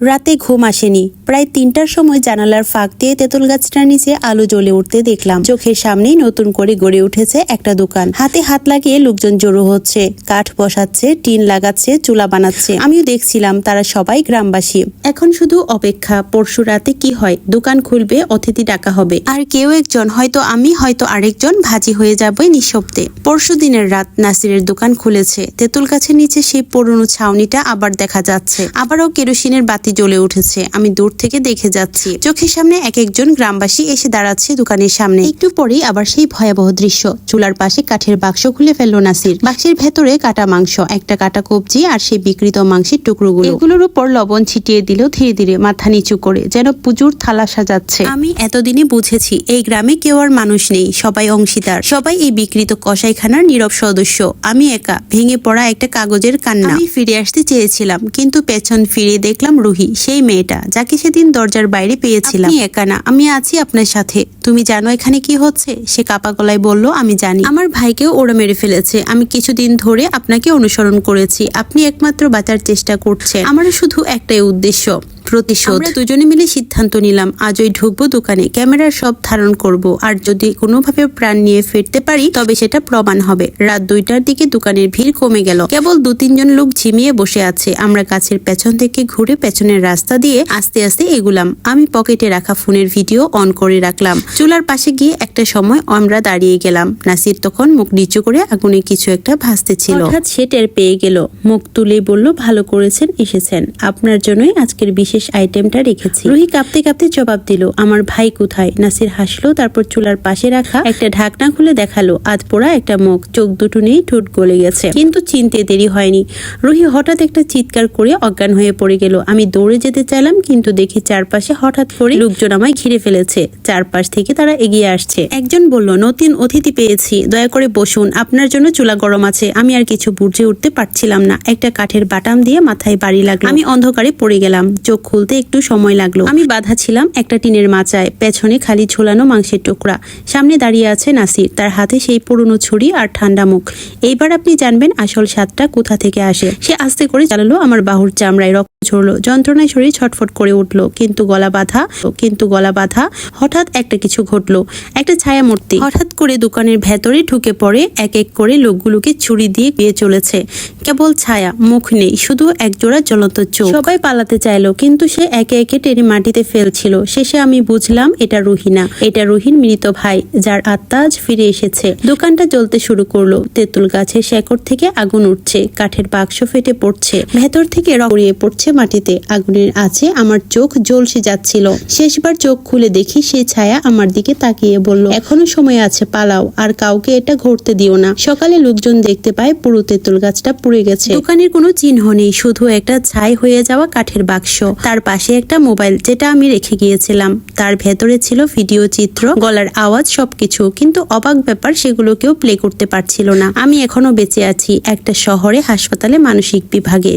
রাতে ঘুম আসেনি। প্রায় তিনটার সময় জানালার ফাঁক দিয়ে তেঁতুল গাছটার নিচে আলো জ্বলে উঠতে দেখলাম। চোখের সামনেই নতুন করে গড়ে উঠেছে একটা দোকান। হাতে হাত লাগিয়ে লোকজন জড়ো হচ্ছে। কাঠ বসাচ্ছে, টিন লাগাচ্ছে, চুলা বানাচ্ছে। আমিও দেখছিলাম তারা সবাই গ্রামবাসী। এখন শুধু অপেক্ষা, পরশু রাতে কি হয়? দোকান খুলবে, অতিথি ডাকা হবে। আর কেউ একজন, হয়তো আমি, হয়তো আরেকজন ভাজি হয়ে যাবে নিঃশব্দে। পরশু দিনের রাত নাসিরের দোকান খুলেছে। তেঁতুল গাছের নিচে সেই পুরনো ছাউনিটা আবার দেখা যাচ্ছে। আবারও কেরোসিনের বাতি জ্বলে উঠেছে। আমি দূর থেকে দেখে যাচ্ছি। চোখের সামনে এক একজন গ্রামবাসী এসে দাঁড়াচ্ছে দোকানের সামনে। একটু পরেই আবার সেই ভয়াবহ দৃশ্য। চুলার পাশে কাঠের বাক্স খুলে ফেলল নাসির। বাক্সের ভেতরে কাটা মাংস, একটা কাটা কবজি আর সেই বিকৃত মাংসের টুকরোগুলো। এগুলোর উপর লবণ ছিটিয়ে দিল ধীরে ধীরে, মাথা নিচু করে, যেন পুজোর থালা সাজাচ্ছে। আমি এতদিনে বুঝেছি, এই গ্রামে কেউ আর মানুষ নেই, সবাই অংশীদার। সবাই এই বিকৃত কসাইখানার নীরব সদস্য। আমি একা, ভেঙে পড়া একটা কাগজের কান্না। আমি ফিরে আসতে চেয়েছিলাম, কিন্তু পেছন ফিরে দেখলাম রুহি সেই মেয়েটা, যাকে সেদিন দরজার বাইরে পেয়েছিলাম। আপনি একা না, আমি আছি আপনার সাথে। তুমি জানো এখানে কি হচ্ছে? সে কাপা গলায় বলল, আমি জানি। আমার ভাইকেও ওরা মেরে ফেলেছে। আমি কিছুদিন ধরে আপনাকে অনুসরণ করেছি। আপনি একমাত্র বাঁচার চেষ্টা করছেন। আমারও শুধু একটাই উদ্দেশ্য। প্রতিশোধ। আমরা দুজনে মিলে সিদ্ধান্ত নিলাম আজই ঢুকবো দোকানে ক্যামেরার সব ধারণ করব। আর যদি কোনোভাবে প্রাণ নিয়ে ফিরতে পারি তবে সেটা প্রমাণ হবে। রাত দুইটার দিকে দোকানের ভিড় কমে গেল। কেবল দু তিনজন লোক ঝিমিয়ে বসে আছে। আমরা গাছের পেছন থেকে ঘুরে পেছনের রাস্তা দিয়ে আস্তে আস্তে এগুলাম। আমি পকেটে রাখা ফোনের ভিডিও অন করে রাখলাম। চুলার পাশে গিয়ে একটা সময় আমরা দাঁড়িয়ে গেলাম। নাসির তখন মুখ নিচু করে আগুনে কিছু একটা ভাসতে ছিল। হঠাৎ সে টের পেয়ে গেল। মুখ তুলে বলল ভালো করেছেন এসেছেন। আপনার জন্যই আজকের বিশেষ আইটেমটা রেখেছি। রুহি কাঁপতে কাঁপতে জবাব দিল, আমার ভাই কোথায়? নাসির হাসলো, তারপর চুলার পাশে রাখা একটা ঢাকনা খুলে দেখাল, আধ পোড়া একটা মুখ, চোখ দুটো নেই ঠোঁট গলে গেছে। কিন্তু চিনতে দেরি হয়নি। রুহি হঠাৎ একটা চিৎকার করে অজ্ঞান হয়ে পড়ে গেল, আমি দৌড়ে যেতে চাইলাম, কিন্তু দেখি চারপাশে হঠাৎ করে লোকজন আমায় ঘিরে ফেলেছে। চারপাশ থেকে তারা এগিয়ে আসছে। একজন বলল, নতুন অতিথি পেয়েছি, দয়া করে বসুন, আপনার জন্য চুলা গরম আছে, আমি আর কিছু বুঝে উঠতে পারছিলাম না, একটা কাঠের বাটাম দিয়ে মাথায় বাড়ি লাগল। আমি অন্ধকারে পড়ে গেলাম, চোখ খুলতে একটু সময় লাগল। আমি বাধা ছিলাম একটা টিনের মাচায়, পেছনে খালি ঝোলানো মাংসের টুকরা। সামনে দাঁড়িয়ে আছে নাসির, তার হাতে সেই পুরনো ছুরি আর ঠান্ডা মুখ। এইবার আপনি জানবেন আসল স্বাদটা কোথা থেকে আসে। সে আস্তে করে চালালো আমার বাহুর চামড়ায় রক্ত ঝরলো। যন্ত্রণায় শরীর ছটফট করে উঠল, কিন্তু গলা বাঁধা, কিন্তু গলা বাঁধা হঠাৎ একটা কিছু ঘটলো, একটা ছায়া মূর্তি হঠাৎ করে দোকানের ভেতরে ঢুকে পড়ে এক এক করে লোকগুলোকে ছুরি দিয়ে গিয়ে চলেছে। কেবল ছায়া, মুখ নেই, শুধু একজোড়া জ্বলন্ত চোখ। সবাই পালাতে চাইলো, কিন্তু সে একে একে টেনে মাটিতে ফেলছিল। শেষে আমি বুঝলাম, এটা রুহিনা। এটা রুহিন মৃত ভাই, যার আত্মা আজ ফিরে এসেছে। দোকানটা জ্বলতে শুরু করল। তেঁতুল গাছের শেকড় থেকে আগুন উঠছে, কাঠের বাক্স ফেটে পড়ছে, ভেতর থেকে রক গড়িয়ে পড়ছে মাটিতে আগুনের আছে, আমার চোখ জ্বলসে যাচ্ছিল। শেষবার চোখ খুলে দেখি সেই ছায়া আমার দিকে তাকিয়ে বলল, এখনও সময় আছে, পালাও, আর কাউকে এটা ঘটতে দিও না। সকালে লোকজন দেখতে পায় পুরো তেঁতুল গাছটা পুড়ে গেছে। দোকানের কোনো চিহ্ন নেই, শুধু একটা ছাই হয়ে যাওয়া কাঠের বাক্স। তার পাশে একটা মোবাইল, যেটা আমি রেখে গিয়েছিলাম। তার ভেতরে ছিল ভিডিও চিত্র, গলার আওয়াজ সবকিছু, কিন্তু অবাক ব্যাপার, সেগুলো কেউ প্লে করতে পারছিল না। আমি এখনও বেঁচে আছি, একটা শহরে, হাসপাতালে মানসিক বিভাগে।